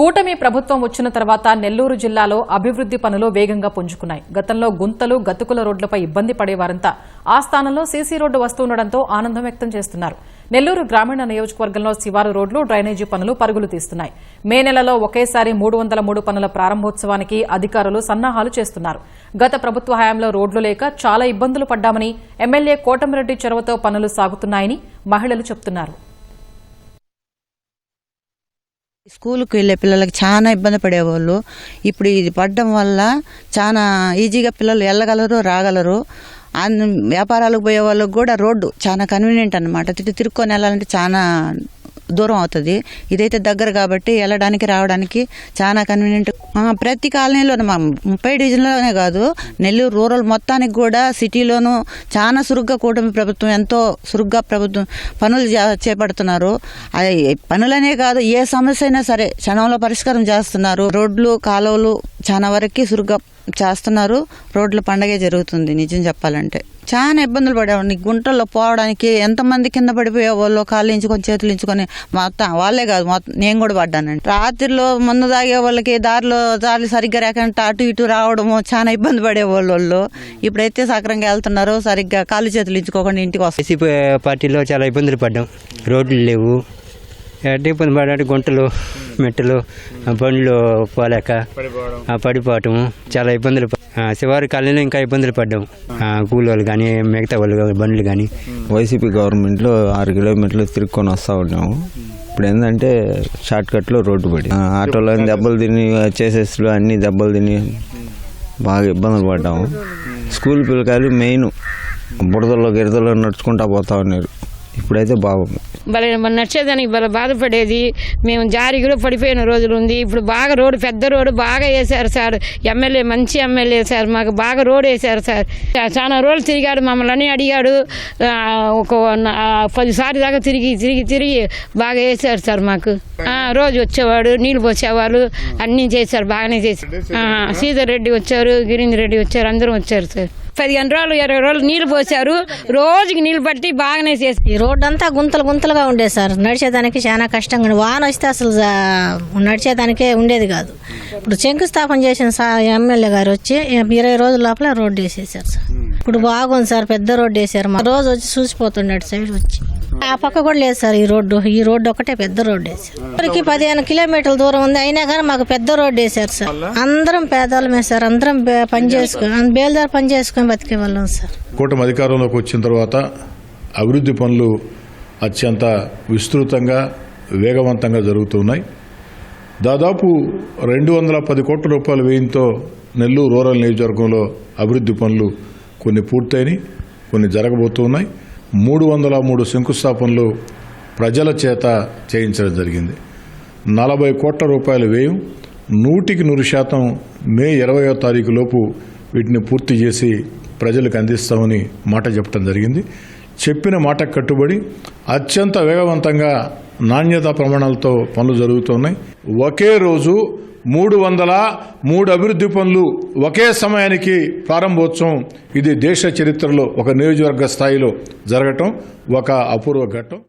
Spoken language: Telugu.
కూటమి ప్రభుత్వం వచ్చిన తర్వాత నెల్లూరు జిల్లాలో అభివృద్ది పనులు వేగంగా పుంజుకున్నాయి. గతంలో గుంతలు గతుకుల రోడ్లపై ఇబ్బంది పడేవారంతా ఆ స్థానంలో సీసీ రోడ్డు వస్తుండటంతో ఆనందం వ్యక్తం చేస్తున్నారు. నెల్లూరు గ్రామీణ నియోజకవర్గంలో శివారు రోడ్లు డ్రైనేజీ పనులు పరుగులు తీస్తున్నాయి. మే నెలలో ఒకేసారి మూడు వందల మూడు పనుల ప్రారంభోత్సవానికి అధికారులు సన్నాహాలు చేస్తున్నారు. గత ప్రభుత్వ హయాంలో రోడ్లు లేక చాలా ఇబ్బందులు పడ్డామని ఎమ్మెల్యే కోటమిరెడ్డి చొరవతో పనులు సాగుతున్నాయని మహిళలు చెబుతున్నారు స్కూల్కి వెళ్ళే పిల్లలకి చాలా ఇబ్బంది పడేవాళ్ళు. ఇప్పుడు ఇది పడడం వల్ల చాలా ఈజీగా పిల్లలు వెళ్ళగలరు రాగలరు. వ్యాపారాలకు పోయే వాళ్ళకి కూడా రోడ్డు చాలా కన్వీనియంట్ అనమాట తిరుక్కొని వెళ్ళాలంటే చాలా దూరం అవుతుంది. ఇదైతే దగ్గర కాబట్టి వెళ్ళడానికి రావడానికి చాలా కన్వీనియంట్ ప్రతి కాలనీలో మా ముప్పై డివిజన్లోనే కాదు నెల్లూరు రూరల్ మొత్తానికి కూడా సిటీలోనూ చాలా సురుగ్గా కూటమి ప్రభుత్వం ఎంతో సురుగ్గా ప్రభుత్వం పనులు చేపడుతున్నారు. అది పనులనే కాదు ఏ సమస్య అయినా సరే క్షణంలో పరిష్కారం చేస్తున్నారు. రోడ్లు కాలువలు చాలా వరకు సురుగ్గా చేస్తున్నారు. రోడ్ల పండగే జరుగుతుంది నిజం చెప్పాలంటే. చాలా ఇబ్బందులు పడేవాడిని. గుంటల్లో పోవడానికి ఎంతమంది కింద పడిపోయే వాళ్ళు కాళ్ళు ఇంచుకొని చేతులు ఇంచుకొని? మొత్తం వాళ్ళే కాదు. మొత్తం నేను కూడా పడ్డానండి. రాత్రిలో ముందు తాగే వాళ్ళకి దారిలో దారి సరిగ్గా రాకుండా అటు ఇటు రావడము చాలా ఇబ్బంది పడేవాళ్ళు వాళ్ళు. ఇప్పుడైతే సక్రంగా వెళ్తున్నారు సరిగ్గా కాళ్ళు చేతులు ఇంచుకోకుండా ఇంటికి వస్తాం వైసీపీ పార్టీలో చాలా ఇబ్బందులు పడ్డాం. రోడ్లు లేవు. ఎట్ట ఇబ్బంది పడ్డాడు గుంటలు మెట్టలు బండ్లు పోలేక ఆ పడిపోవటం చాలా ఇబ్బందులు శివారి కాలనీలో ఇంకా ఇబ్బందులు పడ్డాం ఆ కూలోళ్ళు కానీ మిగతా వాళ్ళు కానీ, బండ్లు కానీ వైసీపీ గవర్నమెంట్లో ఆరు కిలోమీటర్లు తిరుక్కొని వస్తూ ఉన్నాము. ఇప్పుడు ఏంటంటే షార్ట్ కట్లో రోడ్డు పడి ఆ, ఆటోలో దెబ్బలు తిని చేసేస్తులు అన్ని దెబ్బలు తిని బాగా ఇబ్బందులు పడ్డాము. స్కూల్ పిల్లకాయలు మెయిన్ బురదలో గిరదలో నడుచుకుంటా పోతా ఉన్నారు. ఇప్పుడైతే బాగుంది భలే మన నడిచేదానికి భలే బాధపడేది. మేము జారి కూడా పడిపోయిన రోజులు ఉంది. ఇప్పుడు బాగా రోడ్డు పెద్ద రోడ్డు బాగా వేశారు సార్. ఎమ్మెల్యే మంచి ఎమ్మెల్యే సార్. మాకు బాగా రోడ్డు వేశారు సార్. చాలా రోజులు తిరిగాడు మమ్మల్ని అడిగాడు. ఒక న- పదిసార్లు దాకా తిరిగి తిరిగి తిరిగి బాగా వేశారు సార్ మాకు. రోజు వచ్చేవాడు నీళ్ళు పోసేవాళ్ళు అన్నీ చేశారు బాగానే చేశారు. సీతారెడ్డి రెడ్డి వచ్చారు గిరీంద్ర రెడ్డి వచ్చారు అందరం వచ్చారు సార్. పదిహేను రోజులు ఇరవై రోజులు నీళ్ళు పోసారు రోజుకి నీళ్ళు పట్టి బాగానే చేసి ఈ రోడ్డు అంతా గుంతలు గుంతలుగా ఉండేది సార్. నడిచేదానికి చాలా కష్టంగా వాన వస్తే అసలు నడిచేదానికే ఉండేది కాదు. ఇప్పుడు శంకుస్థాపన చేసిన ఎమ్మెల్యే గారు వచ్చి ఇరవై రోజుల లోపల రోడ్డు వేసేసారు సార్. ఇప్పుడు బాగుంది సార్. పెద్ద రోడ్డు వేసారు మా రోజు వచ్చి చూసిపోతున్నాడు సైడ్ వచ్చి. ఆ పక్క కూడా లేదు సార్ ఈ రోడ్డు. ఈ రోడ్డు ఒకటే పెద్ద రోడ్డు వేసారు ఊరికి పదిహేను కిలోమీటర్ల దూరం ఉంది అయినా కానీ మాకు పెద్ద రోడ్డు వేసారు సార్. అందరం పేదవాళ్ళమే సార్ అందరం పని చేసుకుని బేల్దారు పని చేసుకొని బతికే వాళ్ళం సార్. కూటమి అధికారంలోకి వచ్చిన తర్వాత అభివృద్ధి పనులు అత్యంత విస్తృతంగా వేగవంతంగా జరుగుతున్నాయి. దాదాపు రెండు వందల పది కోట్ల రూపాయల వ్యయంతో నెల్లూరు రూరల్ నియోజకవర్గంలో అభివృద్ధి పనులు కొన్ని పూర్తయినాయి కొన్ని జరగబోతున్నాయి. మూడు వందల మూడు శంకుస్థాపనలు ప్రజల చేత చేయించడం జరిగింది. నలభై కోట్ల రూపాయల వ్యయం నూటికి నూరు శాతం మే ఇరవయో తారీఖు లోపు వీటిని పూర్తి చేసి ప్రజలకు అందిస్తామని మాట చెప్పడం జరిగింది. చెప్పిన మాట కట్టుబడి అత్యంత వేగవంతంగా నాణ్యతా ప్రమాణాలతో పనులు జరుగుతున్నాయి. ఒకే రోజు మూడు వందల మూడు అభివృద్ధి పనులు ఒకే సమయానికి ప్రారంభోత్సవం. ఇది దేశ చరిత్రలో ఒక నియోజకవర్గ స్థాయిలో జరగటం ఒక అపూర్వ ఘట్టం.